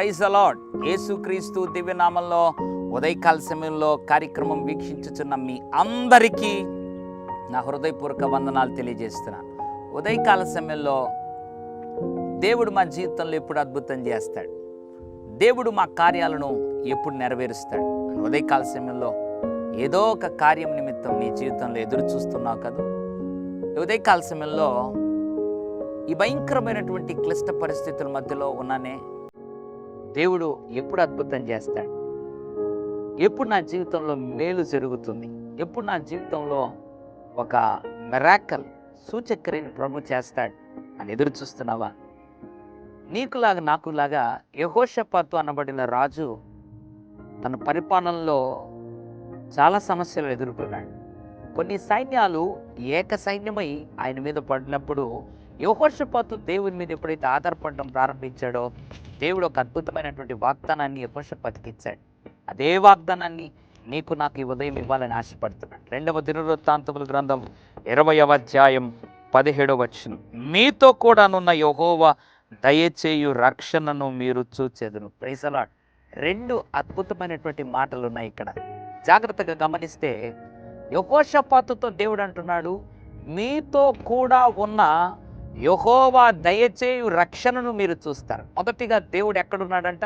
Praise అలాడ్ యేసుక్రీస్తు దివ్యనామంలో ఉదయకాల సమయంలో కార్యక్రమం వీక్షించుచున్న మీ అందరికీ నా హృదయపూర్వక వందనాలు తెలియజేస్తున్నా ఉదయకాల సమయంలో దేవుడు మా జీవితంలో ఎప్పుడు అద్భుతం చేస్తాడు? దేవుడు మా కార్యాలను ఎప్పుడు నెరవేరుస్తాడు? ఉదయకాల సమయంలో ఏదో ఒక కార్యం నిమిత్తం నీ జీవితంలో ఎదురు చూస్తున్నావు కదా? ఉదయకాల సమయంలో ఈ భయంకరమైనటువంటి క్లిష్ట పరిస్థితుల మధ్యలో ఉన్నానే దేవుడు ఎప్పుడు అద్భుతం చేస్తాడు? ఎప్పుడు నా జీవితంలో మేలు జరుగుతుంది? ఎప్పుడు నా జీవితంలో ఒక మెరాకల్ సూచక్రియను ప్రభు చేస్తాడు అని ఎదురు చూస్తున్నావా? నీకులాగా నాకులాగా యహోషపాతు అనబడిన రాజు తన పరిపాలనలో చాలా సమస్యలు ఎదుర్కొన్నాడు. కొన్ని సైన్యాలు ఏక సైన్యమై ఆయన మీద పడినప్పుడు యహోషపాతు దేవుని మీద ఎప్పుడైతే ఆధారపడడం ప్రారంభించాడో దేవుడు ఒక అద్భుతమైనటువంటి వాగ్దానాన్ని యహోషపాతికి ఇచ్చాడు అదే వాగ్దానాన్ని నీకు నాకు ఈ ఉదయం ఇవ్వాలని ఆశపడుతున్నాడు. రెండవ దినవృత్తాంతముల గ్రంథం ఇరవయవ అధ్యాయం పదిహేడవ వచ్చిన మీతో కూడానున్న యహోవా దయచేయు రక్షణను మీరు చూచెదరు ప్రైసలా రెండు అద్భుతమైనటువంటి మాటలు ఉన్నాయి ఇక్కడ. జాగ్రత్తగా గమనిస్తే యహోషపాతుతో దేవుడు అంటున్నాడు మీతో కూడా ఉన్న యహోవా దయచేయు రక్షణను మీరు చూస్తారు. మొదటిగా దేవుడు ఎక్కడున్నాడంట?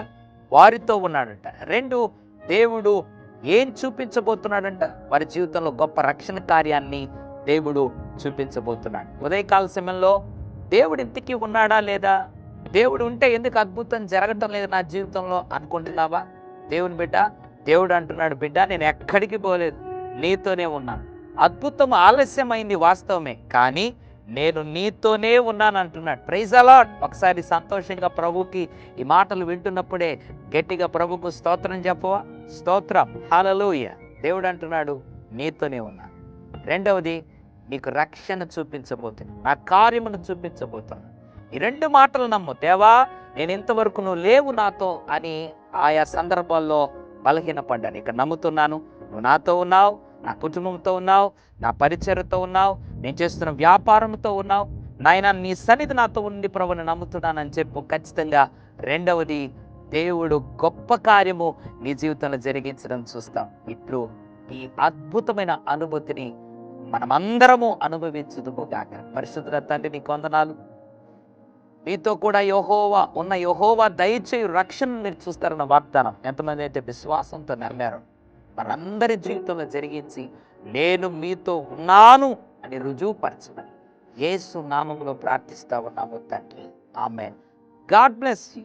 వారితో ఉన్నాడంట. రెండు దేవుడు ఏం చూపించబోతున్నాడంట? వారి జీవితంలో గొప్ప రక్షణ కార్యాన్ని దేవుడు చూపించబోతున్నాడు. ఉదయకాల సమయంలో దేవుడు ఇంటికి ఉన్నాడా లేదా? దేవుడు ఉంటే ఎందుకు అద్భుతం జరగటం లేదు నా జీవితంలో అనుకుంటున్నావా? దేవుని బిడ్డ దేవుడు అంటున్నాడు బిడ్డ నేను ఎక్కడికి పోలేదు. నీతోనే ఉన్నాను. అద్భుతం ఆలస్యమైంది వాస్తవమే. కానీ నేను నీతోనే ఉన్నాను అంటున్నాడు ప్రైజ్ అలాట్ ఒకసారి సంతోషంగా ప్రభుకి ఈ మాటలు వింటున్నప్పుడే గట్టిగా ప్రభుకు స్తోత్రం చెప్పవా? స్తోత్రం. హాలలోయ దేవుడు అంటున్నాడు నీతోనే ఉన్నాను రెండవది నీకు రక్షణ చూపించబోతుంది నా కార్యమును చూపించబోతున్నాను ఈ రెండు మాటలు నమ్ము. దేవా నేను ఇంతవరకు నువ్వు లేవు నాతో అని ఆయా సందర్భాల్లో బలహీనపడ్డాను. ఇక నమ్ముతున్నాను నువ్వు నాతో ఉన్నావు నా కుటుంబంతో ఉన్నావు నా పరిచయతో ఉన్నావు నేను చేస్తున్న వ్యాపారంతో ఉన్నావు. నాయన నీ సన్నిధి నాతో ఉండి ప్రభుని నమ్ముతున్నానని చెప్పు. ఖచ్చితంగా రెండవది దేవుడు గొప్ప కార్యము నీ జీవితంలో జరిగించడం చూస్తాం. ఇప్పుడు ఈ అద్భుతమైన అనుభూతిని మనమందరము అనుభవించుదుగాక పరిశుద్ధ తండ్రి నీ కొందనాలు. మీతో కూడా యహోవా ఉన్న యహోవా దయచేయు రక్షణ మీరు చూస్తారన్న వాగ్దానం ఎంతమంది అయితే విశ్వాసంతో నమ్మారు. మనందరి జీవితంలో జరిగించి నేను మీతో ఉన్నాను అని రుజువుపరచమని యేసు నామంలో ప్రార్థిస్తా ఉన్నాము తండ్రి. ఆమె గాడ్ బ్లెస్ యూ.